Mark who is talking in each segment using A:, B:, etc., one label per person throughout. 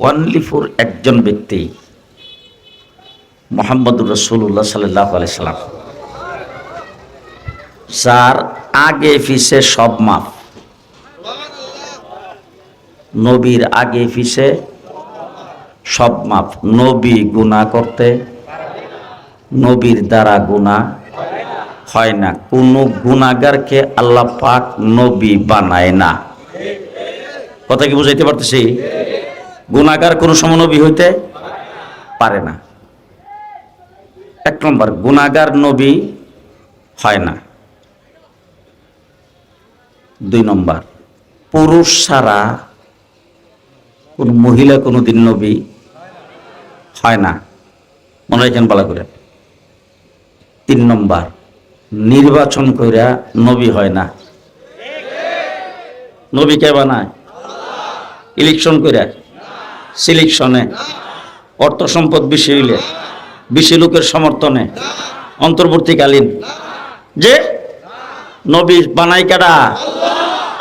A: Only for একজন ব্যক্তি, মোহাম্মদুর রসুল্লাহ সাল্লাহ আলাইসাল্লাম যার আগে পিছে সব মাপ নবীর আগে পিছে সব মাপ নবী গুণা করতে, নবীর দ্বারা গুণা হয় না। কোনো গুণাগারকে আল্লাহ পাক নবী বানায় না। কথা কি বুঝাইতে পারতেছি? গুণাগার কোনো সময় নবী হইতে পারে না। এক নম্বর, গুণাগার নবী হয় না। দুই নম্বর, পুরুষ ছাড়া কোন মহিলা কোনো দিন নবী হয় না। মনে রাখেন বলা করে। তিন নম্বর, নির্বাচন কইরা নবী হয় না। নবী কে বানায়? ইলেকশন কইরা। সিলেকশনে, অর্থ সম্পদ বেশি হইলে, বেশি লোকের সমর্থনে, অন্তর্বর্তীকালীন যে নবী বানাই কারা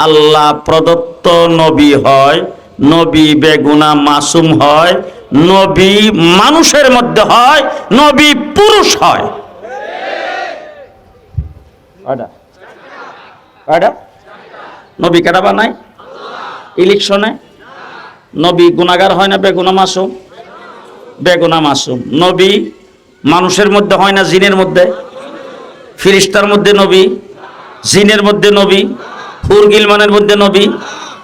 A: আল্লাহ প্রদত্ত নবী হয়, নবী বেগুনা মাসুম হয়, নবী মানুষের মধ্যে হয়, নবী পুরুষ হয়? নবী কাটা বানায়? ইলেকশনে? নবী গুণাগার হয় না বেগুনা মাসুম? বেগুনা মাসুম। নবী মানুষের মধ্যে হয় না, জিনের মধ্যে? ফিরিস্তার মধ্যে নবী, জিনের মধ্যে নবী, হুরগিলমানের মধ্যে নবী।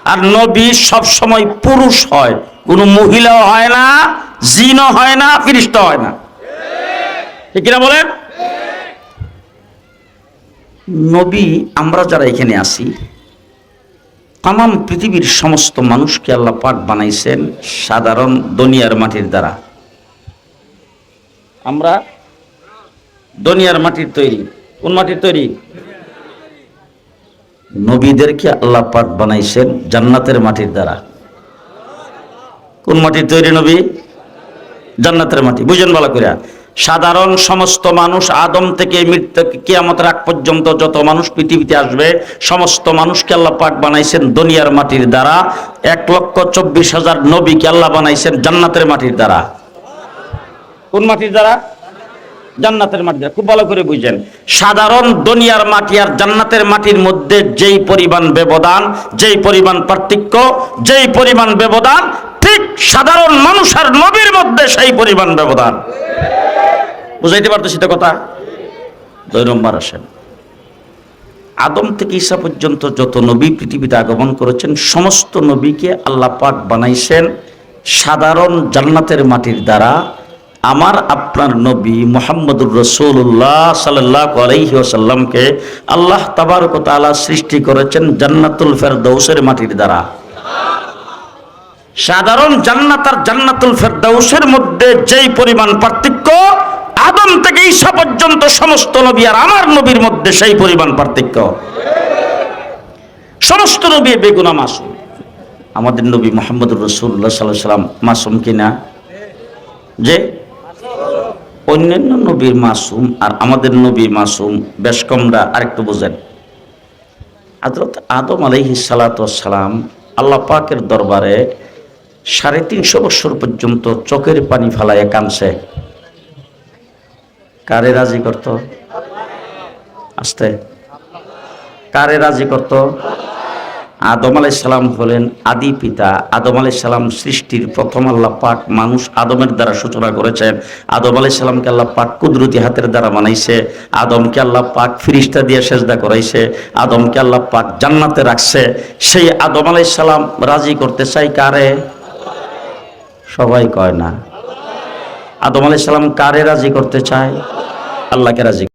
A: আর নবী সব সময় পুরুষ হয়। কোনো মহিলাও হয় না, জিনও হয় না ফিরিস্তা হয় না। ঠিক কিনা বলেন? নবী, আমরা যারা এখানে আছি তাম পৃথিবীর সমস্ত মানুষকে আল্লাহ পাক বানাইছেন সাধারণ দুনিয়ার মাটির দ্বারা। আমরা দুনিয়ার মাটির তৈরি। কোন মাটির তৈরি? নবীদেরকে আল্লাহ পাক বানাইছেন জান্নাতের মাটির দ্বারা। কোন মাটির তৈরি নবী? জান্নাতের মাটি। বুঝেন ভালো করে সাধারণ সমস্ত মানুষ আদম থেকে মৃত্যু কিয়ামতের আগ পর্যন্ত যত মানুষ পৃথিবীতে আসবে, সমস্ত মানুষকে আল্লাহ পাক বানাইছেন দুনিয়ার মাটির দ্বারা। এক লক্ষ চব্বিশ হাজার নবীকে আল্লাহ বানাইছেন জান্নাতের মাটির দ্বারা। কোন মাটির দ্বারা? জান্নাতের মাটি খুব ভালো করে বুঝেন। সাধারণ দুনিয়ার মাটি আর জান্নাতের মাটির মধ্যে যেই পরিমাণ ব্যবধান, যেই পরিমাণ পার্থক্য, যেই পরিমাণ ব্যবধান, ঠিক সাধারণ মানুষ আর নবীর মধ্যে সেই পরিমাণ ব্যবধান। বুঝাইতে পারতেছি তো কথা? দুই নম্বর আসেন। আদম থেকে ঈসা পর্যন্ত যত নবী পৃথিবীতে আগমন করেছেন, সমস্ত নবীকে আল্লাহ পাক বানাইছেন সাধারণ জান্নাতের মাটির দ্বারা। আমার আপনার নবী মোহাম্মদুর রসুল্লাহ সাল্লাহ আলহি আসাল্লামকে আল্লাহ তাবারক তাআলা সৃষ্টি করেছেন জান্নাতুল ফেরদৌসের মাটির দ্বারা। সাধারণ জান্নাত আর জান্নাতুল ফেরদাউসের মধ্যে যেই পরিমাণ পার্থক্য আদম থেকে ঈসা পর্যন্ত সমস্ত নবী আর আমার নবীর মধ্যে সেই পরিমাণ পার্থক্য। সমস্ত নবী বেগুনা মাসুম। আমাদের নবী মোহাম্মদুর রসুল্লাহ সাল্লাহ সাল্লাম মাসুম কিনা যে? অন্যান্য নবীর মাসুম আর আমাদের নবী মাসুম, বেশ কমরা, আরেকটু বোঝেন। হজরত আদম আলহি সালাম আল্লাহ পাকের দরবারে সাড়ে তিনশো বছর পর্যন্ত চোখের পানি ফালাইয়া কানছে কারে রাজি করত? আসতে। কারে রাজি করত? আদম আলাই সালাম হলেন আদি পিতা। আদম আলাই সালাম সৃষ্টির প্রথম আল্লাহ পাক মানুষ আদমের দ্বারা সূচনা করেছেন। আদম আলাই সালামকে আল্লাহ পাক কুদরতি হাতের দ্বারা বানাইছে। আদমকে আল্লাহ পাক ফিরিস্তা দিয়ে সেজদা করাইছে। আদমকে আল্লাহ পাক জান্নাতে রাখছে। সেই আদম আলাই সালাম রাজি করতে চাই কারে? সবাই কয় না। আদম আলাই সালাম কারে রাজি করতে চায়? আল্লাহকে রাজি